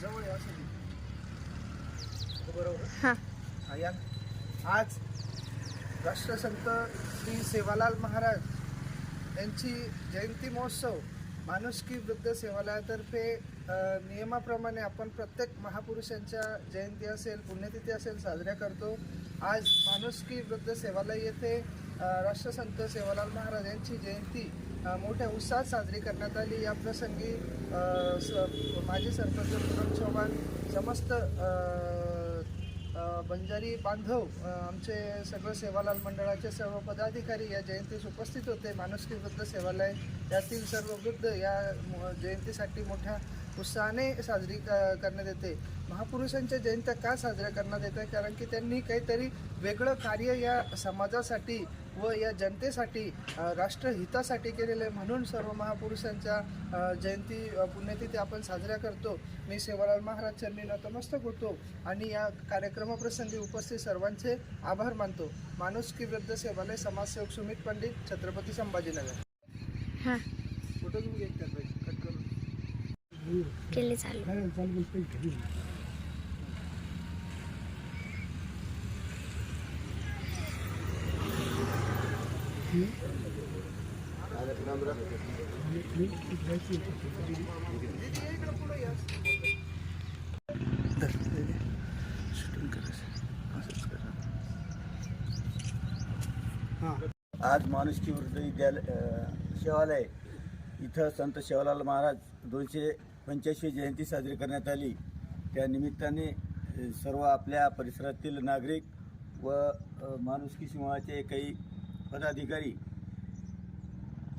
जवळ हो, बरोबर हा. आज राष्ट्रसंत श्री सेवालाल महाराज यांची जयंती महोत्सव माणुसकी वृद्ध सेवालयातर्फे नियमाप्रमाणे आपण प्रत्येक महापुरुषांच्या जयंती असेल पुण्यतिथी असेल साजऱ्या करतो. आज माणुसकी वृद्ध सेवालय येथे राष्ट्रसंत सेवालाल महाराज यांची जयंती मोठ्या उत्साहात साजरी करण्यात आली. या प्रसंगी स माजी सरपंच पुरण चव्हाण समस्त बंजारी बांधव आमचे सगळं सेवालाल मंडळाचे सर्व पदाधिकारी या जयंतीस उपस्थित होते. माणुसकी वृद्ध सेवालय यातील सर्व वृद्ध या जयंतीसाठी मोठ्या उत्साहाने साजरी क- करण्यात येते. महापुरुषांच्या जयंत्या का साजऱ्या करण्यात येतात? कारण की त्यांनी काहीतरी वेगळं कार्य या समाजासाठी व या जनतेसाठी राष्ट्रहितासाठी केलेलं आहे. म्हणून सर्व महापुरुषांच्या जयंती पुण्यतिथी आपण साजऱ्या करतो. मी सेवालाल महाराज चरणी नतमस्तक होतो आणि या कार्यक्रमाप्रसंगी उपस्थित सर्वांचे आभार मानतो. माणुसकी वृद्ध सेवालय समाजसेवक सुमित पंडित छत्रपती संभाजीनगर. हां. फोटो घेऊन केले चालू. हां आज माणुसकी वृद्ध विद्यालय शेवालय इथं संत शेवालाल महाराज दोनशे पंच्याऐंशी जयंती साजरी करण्यात आली. त्या निमित्ताने सर्व आपल्या परिसरातील नागरिक व माणुसकी समूहाचे काही पदाधिकारी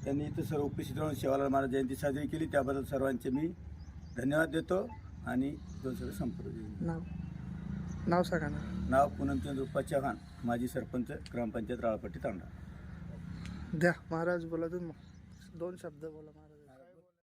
त्यांनी इथं सर्व उपस्थित राहून शेवालाल महाराज जयंती साजरी केली. त्याबद्दल सर्वांचे मी धन्यवाद देतो आणि दोन सगळे संपर्क नाव? नाव सांगा ना. नाव पूनमचंद्र रुप्पा चव्हाण माजी सरपंच ग्रामपंचायत राळपट्टी तांडा. द्या महाराज बोला तुम्ही. दोन शब्द बोला महाराज.